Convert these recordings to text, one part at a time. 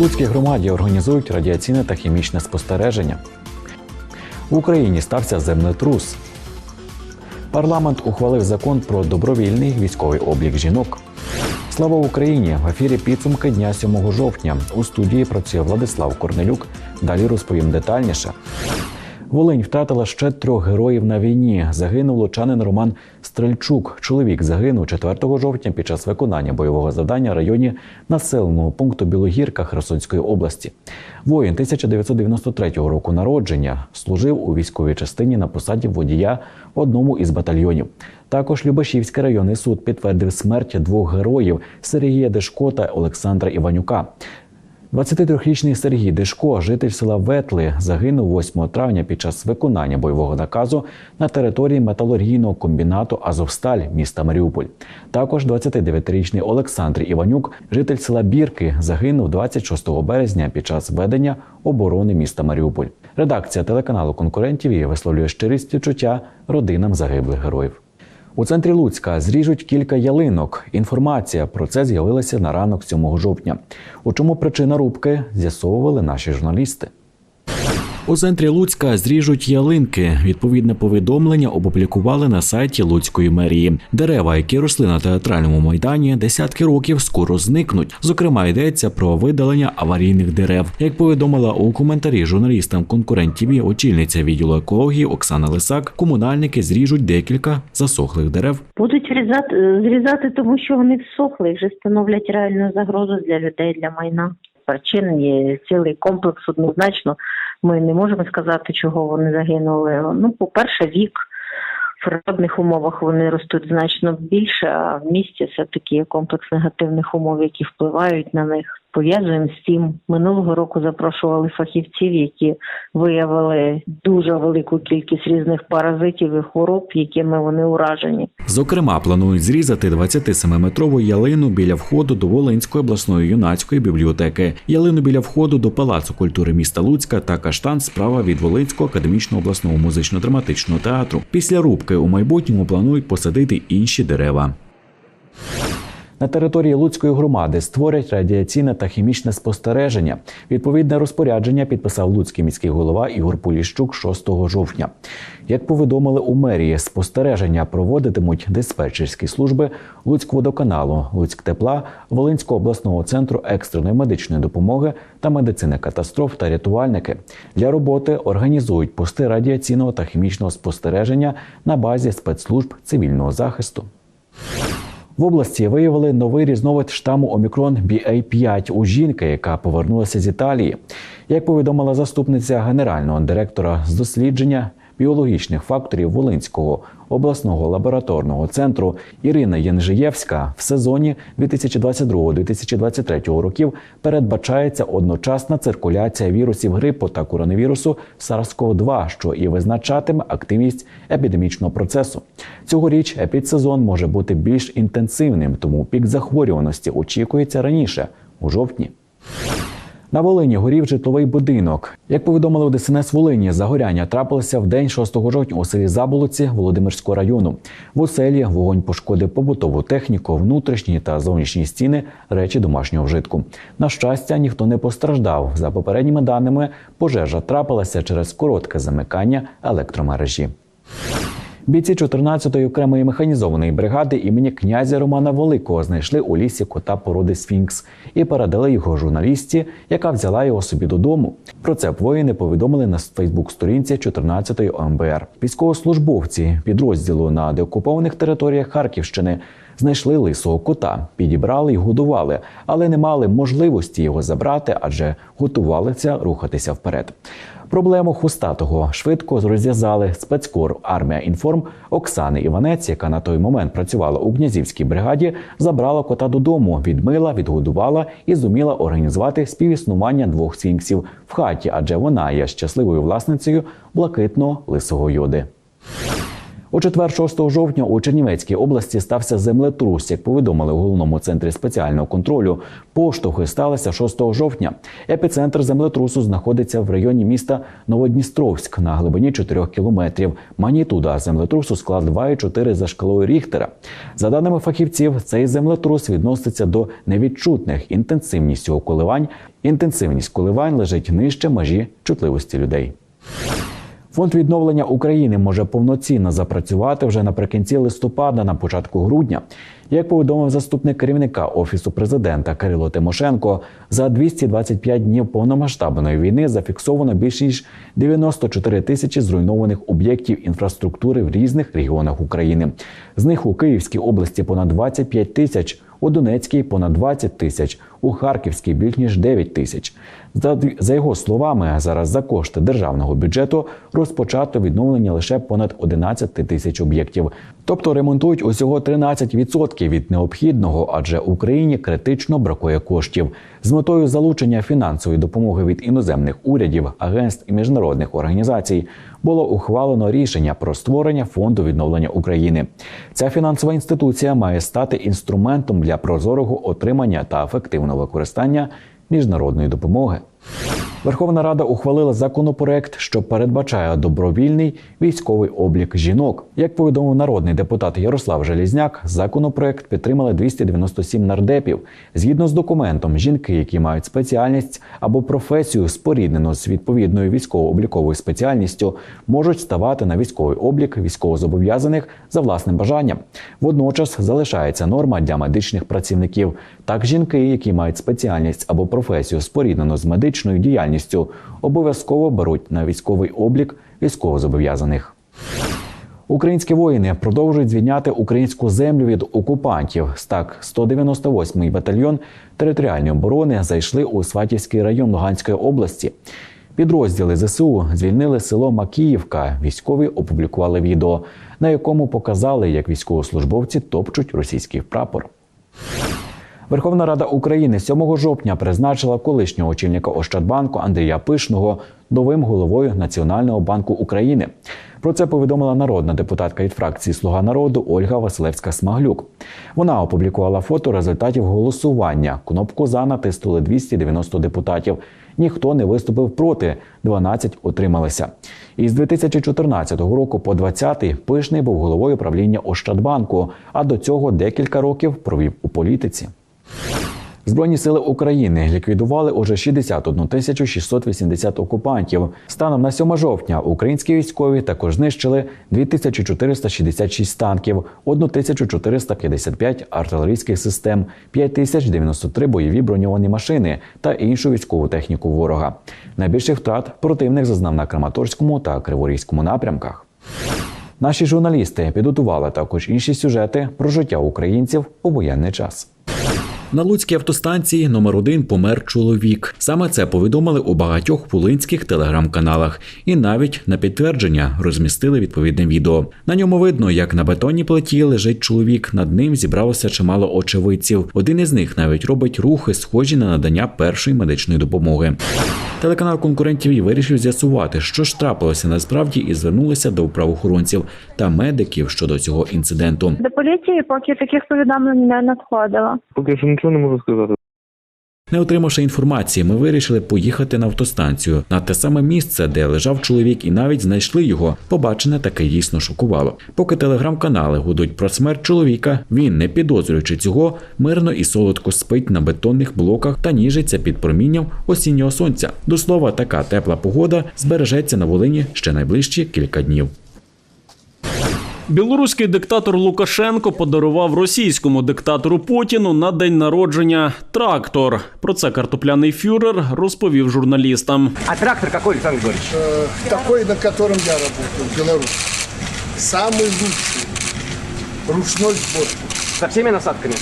Луцькій громаді організують радіаційне та хімічне спостереження. В Україні стався землетрус. Парламент ухвалив закон про добровільний військовий облік жінок. Слава Україні! В ефірі підсумки дня 7 жовтня. У студії працює Владислав Корнелюк. Далі розповім детальніше. Волинь втратила ще трьох героїв на війні. Загинув лучанин Роман Стрельчук. Чоловік загинув 4 жовтня під час виконання бойового завдання в районі населеного пункту Білогірка Херсонської області. Воїн 1993 року народження служив у військовій частині на посаді водія в одному із батальйонів. Також Любашівський районний суд підтвердив смерть двох героїв Сергія Дешко та Олександра Іванюка. 23-річний Сергій Дешко, житель села Ветли, загинув 8 травня під час виконання бойового наказу на території металургійного комбінату Азовсталь міста Маріуполь. Також 29-річний Олександр Іванюк, житель села Бірки, загинув 26 березня під час ведення оборони міста Маріуполь. Редакція телеканалу конкурентів висловлює щирість співчуття родинам загиблих героїв. У центрі Луцька зріжуть кілька ялинок. Інформація про це з'явилася на ранок 7 жовтня. У чому причина рубки з'ясовували наші журналісти. У центрі Луцька зріжуть ялинки. Відповідне повідомлення опублікували на сайті Луцької мерії. Дерева, які росли на театральному майдані, десятки років скоро зникнуть. Зокрема, йдеться про видалення аварійних дерев. Як повідомила у коментарі журналістам конкурентів очільниця відділу екології Оксана Лисак, комунальники зріжуть декілька засохлих дерев. Будуть врізати, зрізати, тому що вони всохли вже становлять реальну загрозу для людей, для майна. Причин є цілий комплекс однозначно. Ми не можемо сказати, чого вони загинули. Ну, по-перше, вік. В природних умовах вони ростуть значно більше, а в місті все таки комплекс негативних умов, які впливають на них. Пов'язуємо з цим. Минулого року запрошували фахівців, які виявили дуже велику кількість різних паразитів і хвороб, якими вони уражені. Зокрема, планують зрізати 27-метрову ялину біля входу до Волинської обласної юнацької бібліотеки, ялину біля входу до Палацу культури міста Луцька та каштан справа від Волинського академічного обласного музично-драматичного театру. Після рубки у майбутньому планують посадити інші дерева. На території Луцької громади створять радіаційне та хімічне спостереження. Відповідне розпорядження підписав Луцький міський голова Ігор Поліщук 6 жовтня. Як повідомили у мерії, спостереження проводитимуть диспетчерські служби Луцькводоканалу, Луцьктепла, Волинського обласного центру екстреної медичної допомоги та медицини катастроф та рятувальники. Для роботи організують пости радіаційного та хімічного спостереження на базі спецслужб цивільного захисту. В області виявили новий різновид штаму Омікрон BA5 у жінки, яка повернулася з Італії. Як повідомила заступниця генерального директора з дослідження біологічних факторів Волинського обласного лабораторного центру Ірина Янжиєвська, в сезоні 2022-2023 років передбачається одночасна циркуляція вірусів грипу та коронавірусу SARS-CoV-2, що і визначатиме активність епідемічного процесу. Цьогоріч епідсезон може бути більш інтенсивним, тому пік захворюваності очікується раніше у жовтні. На Волині горів житловий будинок. Як повідомили у ДСНС Волині, загоряння трапилося в день 6 жовтня у селі Заболоці Володимирського району. В оселі вогонь пошкодив побутову техніку, внутрішні та зовнішні стіни, речі домашнього вжитку. На щастя, ніхто не постраждав. За попередніми даними, пожежа трапилася через коротке замикання електромережі. Бійці 14-ї окремої механізованої бригади імені князя Романа Великого знайшли у лісі кота породи Сфінкс і передали його журналісті, яка взяла його собі додому. Про це воїни повідомили на Фейсбук-сторінці 14-ї ОМБР. Військовослужбовці підрозділу на деокупованих територіях Харківщини знайшли лисого кота, підібрали й годували, але не мали можливості його забрати, адже готувалися рухатися вперед. Проблему хвостатого швидко розв'язали спецкор армія інформ Оксани Іванець, яка на той момент працювала у князівській бригаді, забрала кота додому, відмила, відгодувала і зуміла організувати співіснування двох сфінксів в хаті, адже вона є щасливою власницею блакитного лисого йоди. У четвер 6 жовтня у Чернівецькій області стався землетрус. Як повідомили у головному центрі спеціального контролю, поштовхи сталися 6 жовтня. Епіцентр землетрусу знаходиться в районі міста Новодністровськ на глибині 4 кілометрів. Магнітуда землетрусу склад 2,4 за шкалою Ріхтера. За даними фахівців, цей землетрус відноситься до невідчутних інтенсивністю коливань. Інтенсивність коливань лежить нижче межі чутливості людей. Фонд відновлення України може повноцінно запрацювати вже наприкінці листопада, на початку грудня. Як повідомив заступник керівника офісу президента Кирило Тимошенко, за 225 днів повномасштабної війни зафіксовано більш ніж 94 тисячі зруйнованих об'єктів інфраструктури в різних регіонах України. З них у Київській області понад 25 тисяч, у Донецькій понад 20 тисяч, у Харківській більш ніж 9 тисяч. За, його словами, зараз за кошти державного бюджету розпочато відновлення лише понад 11 тисяч об'єктів. Тобто ремонтують усього 13% від необхідного, адже Україні критично бракує коштів. З метою залучення фінансової допомоги від іноземних урядів, агентств і міжнародних організацій було ухвалено рішення про створення фонду відновлення України. Ця фінансова інституція має стати інструментом для прозорого отримання та ефективного використання міжнародної допомоги. Верховна Рада ухвалила законопроект, що передбачає добровільний військовий облік жінок. Як повідомив народний депутат Ярослав Желізняк, законопроект підтримали 297 нардепів. Згідно з документом, жінки, які мають спеціальність або професію споріднену з відповідною військово-обліковою спеціальністю, можуть ставати на військовий облік військовозобов'язаних за власним бажанням. Водночас залишається норма для медичних працівників. Так, жінки, які мають спеціальність або професію споріднену з медичною діяльністю, обов'язково беруть на військовий облік військовозобов'язаних. Українські воїни продовжують звільняти українську землю від окупантів. Так, 198-й батальйон територіальної оборони зайшли у Сватівський район Луганської області. Підрозділи ЗСУ звільнили село Макіївка. Військові опублікували відео, на якому показали, як військовослужбовці топчуть російський прапор. Верховна Рада України 7 жовтня призначила колишнього очільника Ощадбанку Андрія Пишного новим головою Національного банку України. Про це повідомила народна депутатка від фракції Слуга народу Ольга Василевська Смаглюк. Вона опублікувала фото результатів голосування. Кнопку за натиснули 290 депутатів. Ніхто не виступив проти, 12 утрималися. І з 2014 року по 20 Пишний був головою правління Ощадбанку, а до цього декілька років провів у політиці. Збройні сили України ліквідували уже 61 тисячу 680 окупантів. Станом на 7 жовтня українські військові також знищили 2466 танків, 1455 артилерійських систем, 5093 бойові броньовані машини та іншу військову техніку ворога. Найбільших втрат противник зазнав на Краматорському та Криворізькому напрямках. Наші журналісти підготували також інші сюжети про життя українців у воєнний час. На Луцькій автостанції номер 1 помер чоловік. Саме це повідомили у багатьох волинських телеграм-каналах, і навіть на підтвердження розмістили відповідне відео. На ньому видно, як на бетонній плиті лежить чоловік. Над ним зібралося чимало очевидців. Один із них навіть робить рухи, схожі на надання першої медичної допомоги. Телеканал конкурентів і вирішив з'ясувати, що ж трапилося насправді, і звернулися до правоохоронців та медиків щодо цього інциденту. До поліції поки таких повідомлень не надходило. Поки що нічого не можу сказати. Не отримавши інформації, ми вирішили поїхати на автостанцію на те саме місце, де лежав чоловік, і навіть знайшли його. Побачене таке дійсно шокувало. Поки телеграм-канали гудуть про смерть чоловіка, він, не підозрюючи цього, мирно і солодко спить на бетонних блоках та ніжиться під промінням осіннього сонця. До слова, така тепла погода збережеться на Волині ще найближчі кілька днів. Білоруський диктатор Лукашенко подарував російському диктатору Путіну на день народження трактор. Про це картопляний фюрер розповів журналістам. А трактор какой, Александр Григорьевич? такой, на котором я работаю, Беларусь. Самый лучший ручной сборки. Со всеми насадками?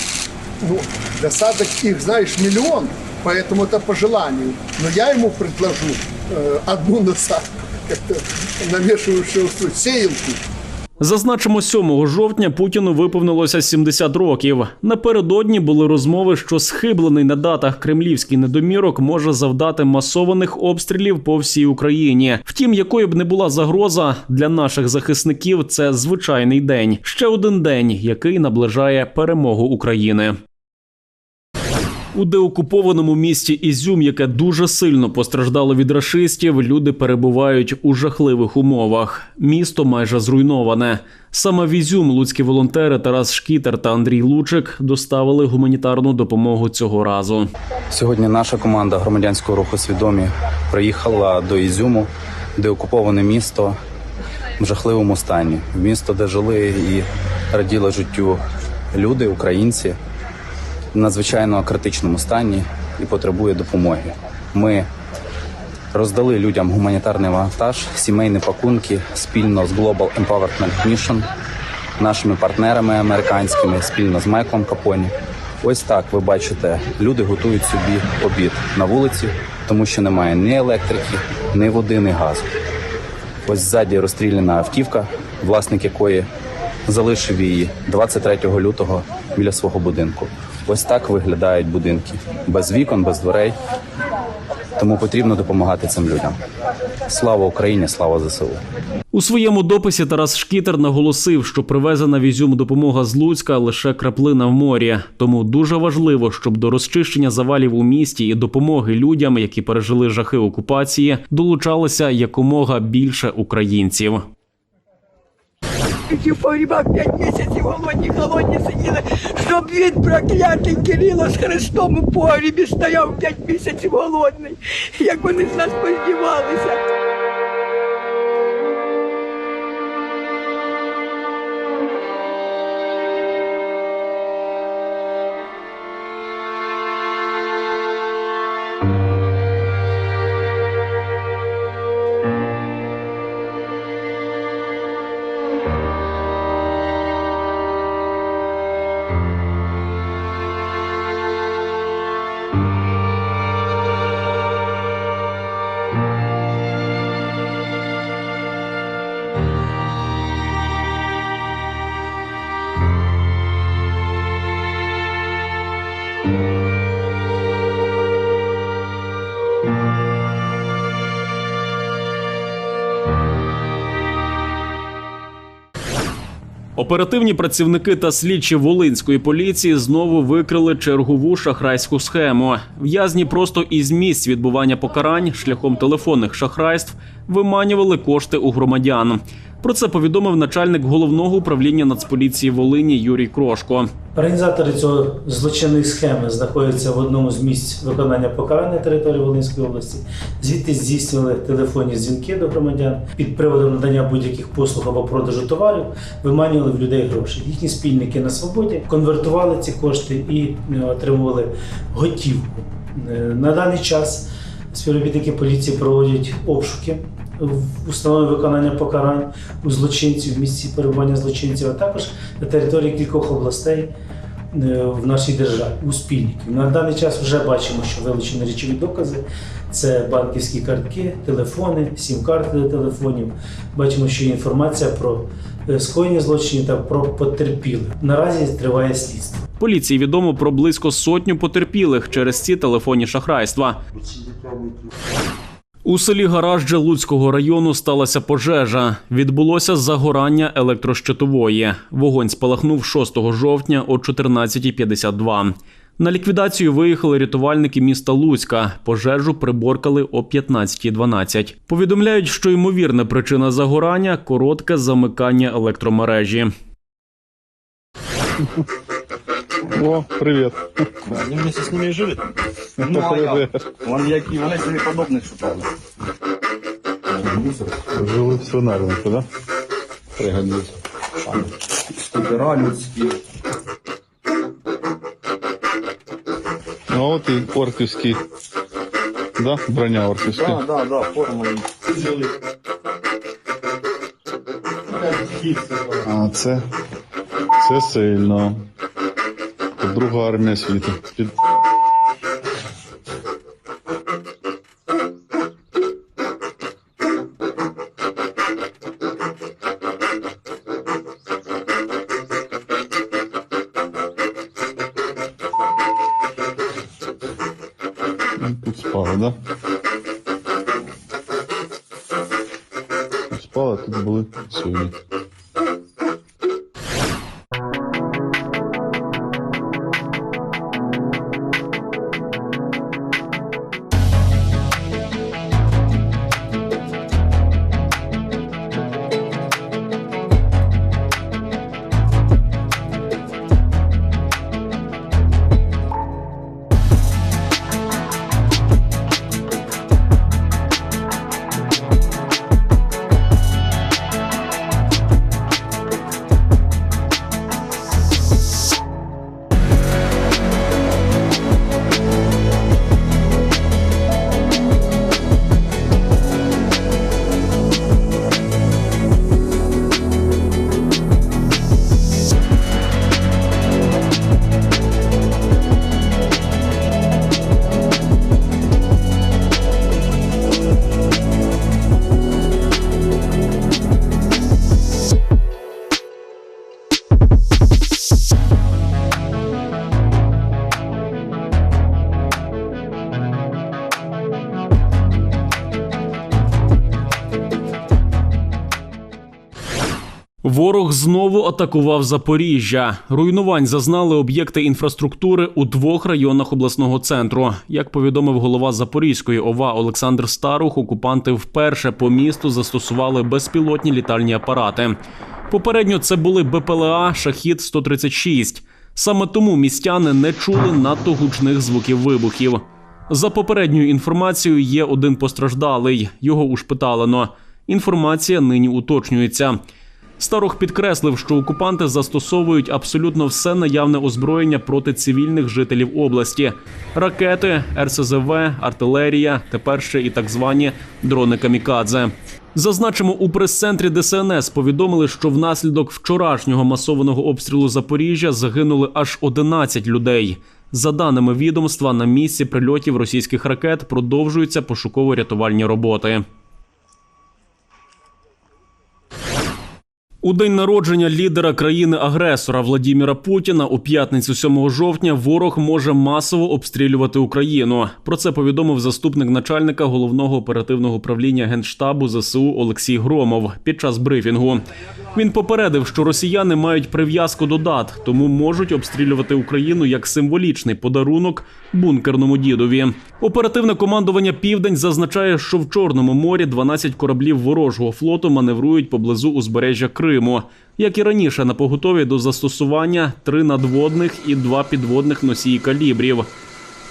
Ну, досадок их, знаешь, миллион, поэтому это по желанию. Но я ему предложу э, одну насадку, это намешивающую устройство, сеялку. Зазначимо, 7 жовтня Путіну виповнилося 70 років. Напередодні були розмови, що схиблений на датах кремлівський недомірок може завдати масованих обстрілів по всій Україні. Втім, якою б не була загроза для наших захисників, це звичайний день. Ще один день, який наближає перемогу України. У деокупованому місті Ізюм, яке дуже сильно постраждало від рашистів, люди перебувають у жахливих умовах. Місто майже зруйноване. Саме в Ізюм луцькі волонтери Тарас Шкітер та Андрій Лучик доставили гуманітарну допомогу цього разу. Сьогодні наша команда громадянського руху свідомі приїхала до Ізюму, де окуповане місто в жахливому стані. Місто, де жили і раділи життю люди, українці в надзвичайно критичному стані і потребує допомоги. Ми роздали людям гуманітарний вантаж, сімейні пакунки спільно з Global Empowerment Mission, нашими партнерами американськими, спільно з Майклом Капоні. Ось так ви бачите, люди готують собі обід на вулиці, тому що немає ні електрики, ні води, ні газу. Ось ззаді розстріляна автівка, власник якої залишив її 23 лютого біля свого будинку. Ось так виглядають будинки без вікон, без дверей. Тому потрібно допомагати цим людям. Слава Україні, слава ЗСУ. У своєму дописі Тарас Шкітер наголосив, що привезена в Ізюм допомога з Луцька лише краплина в морі. Тому дуже важливо, щоб до розчищення завалів у місті і допомоги людям, які пережили жахи окупації, долучалося якомога більше українців. Ті в погрібах п'ять місяців голодні, голодні сиділи, щоб він проклятий Кирило з Христом у погрібі стояв п'ять місяців голодний. Як вони з нас поздівалися. Оперативні працівники та слідчі Волинської поліції знову викрили чергову шахрайську схему. В'язні просто із місць відбування покарань шляхом телефонних шахрайств виманювали кошти у громадян. Про це повідомив начальник головного управління Нацполіції Волині Юрій Крошко. Організатори цього злочинної схеми знаходяться в одному з місць виконання покарання території Волинської області. Звідти здійснювали телефонні дзвінки до громадян під приводом надання будь-яких послуг або продажу товарів, виманювали в людей гроші. Їхні спільники на свободі конвертували ці кошти і е, отримували готівку. Е, На даний час співробітники поліції проводять обшуки в установі виконання покарань у злочинців, в місці перебування злочинців, а також на території кількох областей е, в нашій державі у спільників. На даний час вже бачимо, що вилучені речові докази це банківські картки, телефони, сім-карти до телефонів. Бачимо, що інформація про е, скоєні злочини та про потерпілих. Наразі триває слідство. Поліції відомо про близько сотню потерпілих через ці телефонні шахрайства. У селі Гаражджа Луцького району сталася пожежа. Відбулося загорання електрощитової. Вогонь спалахнув 6 жовтня о 14.52. На ліквідацію виїхали рятувальники міста Луцька. Пожежу приборкали о 15.12. Повідомляють, що ймовірна причина загорання коротке замикання електромережі. О, привіт. Они вместе с ними и жили? Ну, а привет. як? Вони, як і вони собі подобних шукали. Жили в свинарнику, да? Пригодились. Скутера людські. Ну, а от і орківський. Да? Броня орківська. Да, да, да, форма. Жили. А це. Це сильно. Друга армія світу. Ну, тут спали, да? Тут спали, тут були сьогодні. Ворог знову атакував Запоріжжя. Руйнувань зазнали об'єкти інфраструктури у двох районах обласного центру. Як повідомив голова Запорізької ОВА Олександр Старух, окупанти вперше по місту застосували безпілотні літальні апарати. Попередньо це були БПЛА Шахід 136 Саме тому містяни не чули надто гучних звуків вибухів. За попередньою інформацією, є один постраждалий. Його ушпиталено. Інформація нині уточнюється. Старох підкреслив, що окупанти застосовують абсолютно все наявне озброєння проти цивільних жителів області: ракети, РСЗВ, артилерія, тепер ще і так звані дрони камікадзе. Зазначимо, у прес-центрі ДСНС повідомили, що внаслідок вчорашнього масованого обстрілу Запоріжжя загинули аж 11 людей. За даними відомства, на місці прильотів російських ракет продовжуються пошуково-рятувальні роботи. У день народження лідера країни-агресора Владіміра Путіна у п'ятницю 7 жовтня ворог може масово обстрілювати Україну. Про це повідомив заступник начальника головного оперативного управління генштабу ЗСУ Олексій Громов під час брифінгу. Він попередив, що росіяни мають прив'язку до дат, тому можуть обстрілювати Україну як символічний подарунок бункерному дідові. Оперативне командування Південь зазначає, що в Чорному морі 12 кораблів ворожого флоту маневрують поблизу узбережжя Криму. Як і раніше, на поготові до застосування три надводних і два підводних носії калібрів.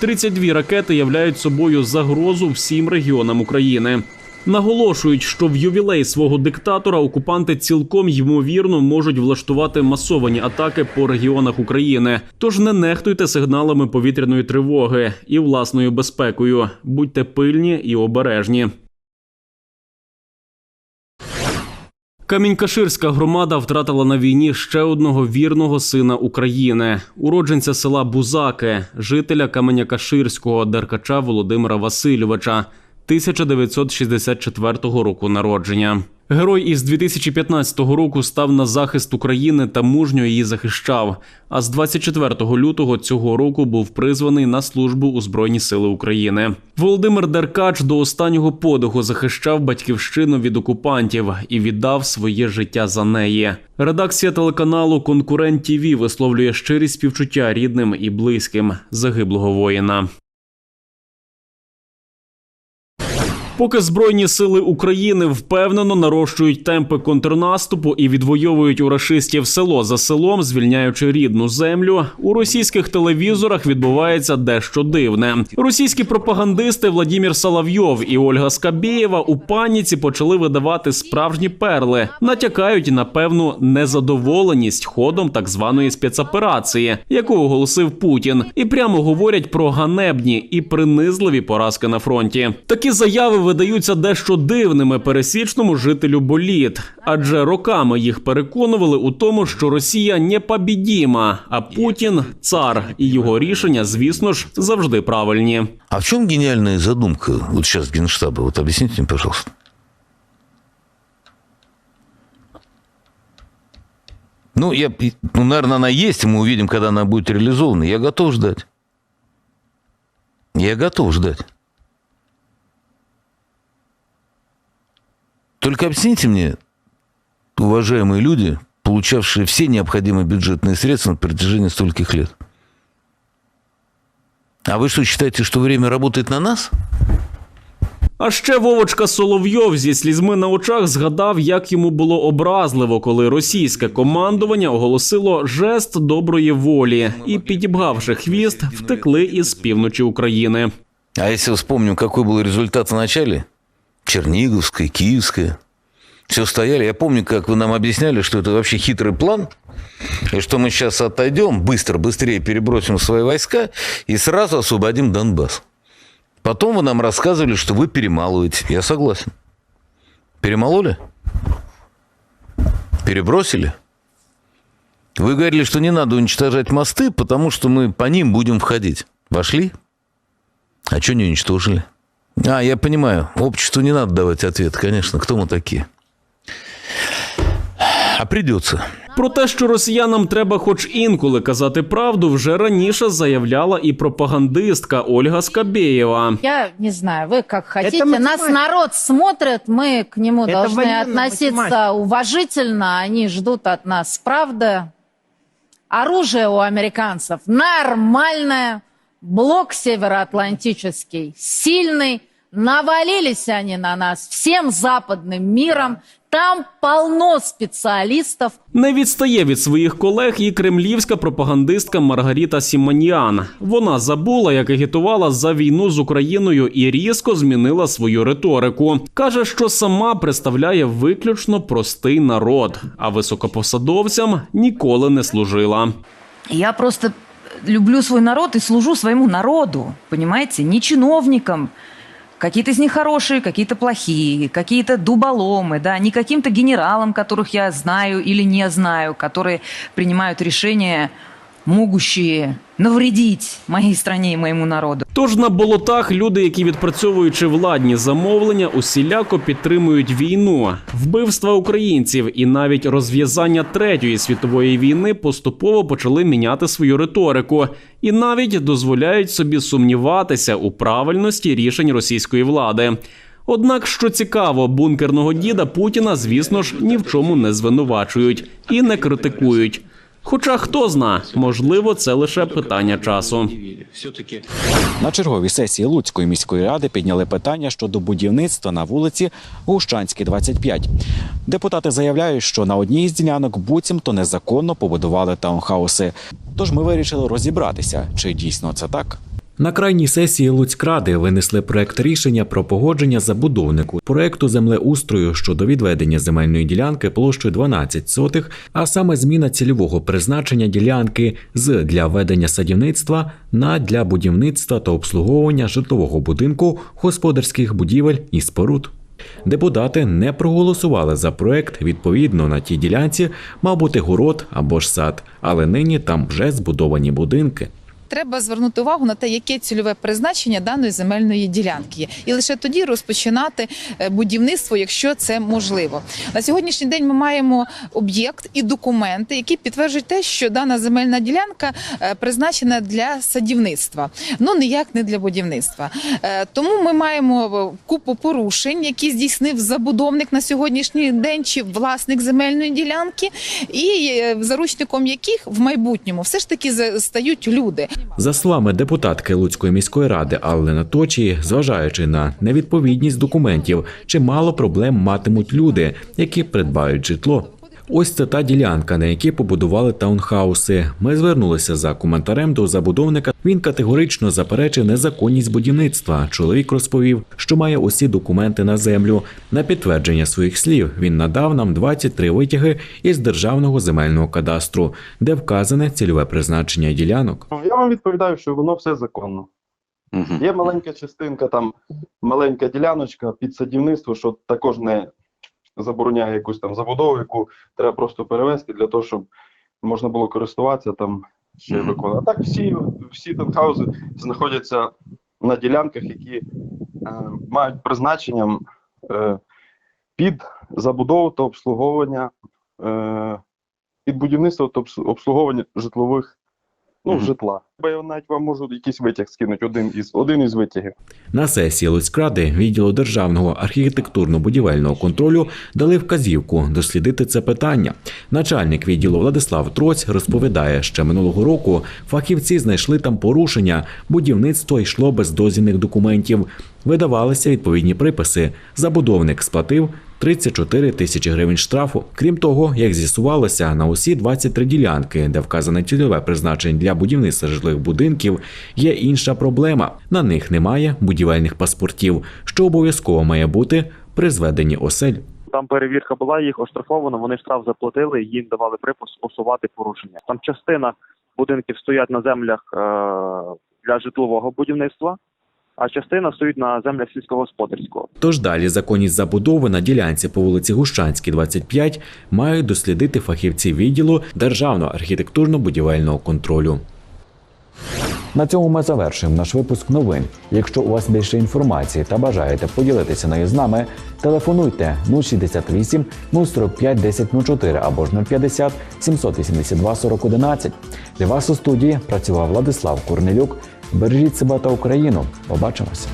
32 ракети являють собою загрозу всім регіонам України. Наголошують, що в ювілей свого диктатора окупанти цілком ймовірно можуть влаштувати масовані атаки по регіонах України. Тож не нехтуйте сигналами повітряної тривоги і власною безпекою. Будьте пильні і обережні. Камінь-Каширська громада втратила на війні ще одного вірного сина України, уродженця села Бузаки, жителя Каменя-Каширського Деркача Володимира Васильовича, 1964 року народження. Герой із 2015 року став на захист України та мужньо її захищав. А з 24 лютого цього року був призваний на службу у Збройні Сили України. Володимир Деркач до останнього подиху захищав батьківщину від окупантів і віддав своє життя за неї. Редакція телеканалу Конкурент ТІВІ висловлює щирі співчуття рідним і близьким загиблого воїна. Поки збройні сили України впевнено нарощують темпи контрнаступу і відвоюють у рашистів село за селом, звільняючи рідну землю, у російських телевізорах відбувається дещо дивне. Російські пропагандисти Владімір Соловйов і Ольга Скабєєва у паніці почали видавати справжні перли, натякають на певну незадоволеність ходом так званої спецоперації, яку оголосив Путін, і прямо говорять про ганебні і принизливі поразки на фронті. Такі заяви видаються дещо дивними пересічному жителю боліт, адже роками їх переконували у тому, що Росія непобідіма, а Путін цар, і його рішення, звісно ж, завжди правильні. А в чем гениальная задумка вот сейчас Генштаба? Вот объясните мне, пожалуйста. Ну, я, ну, наверное, она есть, и мы увидим, когда она будет реализована. Я готов ждать. Я готов ждать. Только объясните мне, уважаемые люди, получавшие все необходимые бюджетные средства на протяжении стольких лет. А вы что, считаете, что время работает на нас? А ще Вовочка Соловйов зі слізьми на очах згадав, як йому було образливо, коли російське командування оголосило жест доброї волі і, підібгавши хвіст, втекли із півночі України. А если вспомним, какой был результат в начале? Черниговская, Киевская. Все стояли. Я помню, как вы нам объясняли, что это вообще хитрый план, и что мы сейчас отойдем, быстро, быстрее перебросим свои войска и сразу освободим Донбасс. Потом вы нам рассказывали, что вы перемалываете. Я согласен. Перемололи? Перебросили? Вы говорили, что не надо уничтожать мосты, потому что мы по ним будем входить. Вошли? А что не уничтожили? А, я понимаю, обществу не надо давать ответ, конечно, кто мы такие. А придется. Про те, що росіянам треба хоч інколи казати правду, вже раніше заявляла і пропагандистка Ольга Скабєєва. Я не знаю, вы как хотите. математика. Нас народ смотрит, мы к нему Это должны военная относиться математика. уважительно. Они ждут от нас правды. Оружие у американцев нормальное. Блок североатлантический сильный. Навалились они на нас всем западным миром. Там полно специалистов. Не відстає від своїх колег і кремлівська пропагандистка Маргаріта Сіманіан. Вона забула, як агітувала за війну з Україною і різко змінила свою риторику. каже, що сама представляє виключно простий народ, а високопосадовцям ніколи не служила. Я просто люблю свой народ и служу своему народу, понимаете, не чиновникам. Какие-то из них хорошие, какие-то плохие, какие-то дуболомы, да, не каким-то генералам, которых я знаю или не знаю, которые принимают решения, могущие навредить моей стране и моему народу. Тож на болотах люди, які відпрацьовуючи владні замовлення, усіляко підтримують війну, вбивства українців і навіть розв'язання третьої світової війни поступово почали міняти свою риторику і навіть дозволяють собі сумніватися у правильності рішень російської влади. Однак, що цікаво, бункерного діда Путіна, звісно ж, ні в чому не звинувачують і не критикують. Хоча хто зна, можливо, це лише питання часу. На черговій сесії Луцької міської ради підняли питання щодо будівництва на вулиці Гущанській, 25. Депутати заявляють, що на одній із ділянок буцімто незаконно побудували таунхауси. Тож ми вирішили розібратися, чи дійсно це так. На крайній сесії Луцькради винесли проект рішення про погодження забудовнику проекту землеустрою щодо відведення земельної ділянки площею 12 сотих, а саме зміна цільового призначення ділянки з для ведення садівництва на для будівництва та обслуговування житлового будинку, господарських будівель і споруд. Депутати не проголосували за проект. Відповідно, на тій ділянці мав бути город або ж сад, але нині там вже збудовані будинки. Треба звернути увагу на те, яке цільове призначення даної земельної ділянки є, і лише тоді розпочинати е, будівництво, якщо це можливо. На сьогоднішній день ми маємо об'єкт і документи, які підтверджують те, що дана земельна ділянка е, призначена для садівництва, ну ніяк не для будівництва. Е, Тому ми маємо купу порушень, які здійснив забудовник на сьогоднішній день чи власник земельної ділянки, і заручником яких в майбутньому все ж таки стають люди. За словами депутатки Луцької міської ради Алли Наточії, зважаючи на невідповідність документів, чимало проблем матимуть люди, які придбають житло. Ось це та ділянка, на якій побудували таунхауси. Ми звернулися за коментарем до забудовника. Він категорично заперечив незаконність будівництва. Чоловік розповів, що має усі документи на землю. На підтвердження своїх слів він надав нам 23 витяги із державного земельного кадастру, де вказане цільове призначення ділянок. Я вам відповідаю, що воно все законно. Є маленька частинка, там маленька діляночка під садівництво, що також не забороняє якусь там забудову, яку треба просто перевести для того, щоб можна було користуватися там ще виконувати. А так всі, всі танхаузи знаходяться на ділянках, які е, мають призначенням е, під забудову та обслуговування, е, під будівництво та обслуговування житлових ну, житла. Бо я навіть вам можу якийсь витяг скинути, один із, один із витягів. На сесії Луцькради відділу державного архітектурно-будівельного контролю дали вказівку дослідити це питання. Начальник відділу Владислав Троць розповідає, що минулого року фахівці знайшли там порушення. Будівництво йшло без дозвільних документів. Видавалися відповідні приписи. Забудовник сплатив 34 тисячі гривень штрафу. Крім того, як з'ясувалося, на усі 23 ділянки, де вказане цільове призначення для будівництва житлових будинків, є інша проблема. На них немає будівельних паспортів, що обов'язково має бути при зведенні осель. Там перевірка була, їх оштрафовано, вони штраф заплатили, їм давали припис усувати порушення. Там частина будинків стоять на землях е- для житлового будівництва, а частина стоїть на землях сільськогосподарського. Тож далі законність забудови на ділянці по вулиці Гущанській, 25, мають дослідити фахівці відділу Державного архітектурно-будівельного контролю. На цьому ми завершуємо наш випуск новин. Якщо у вас більше інформації та бажаєте поділитися нею з нами, телефонуйте 068 045 1004 або ж 050 782 40 11. Для вас у студії працював Владислав Корнелюк. Бережіть себе та Україну. Побачимося.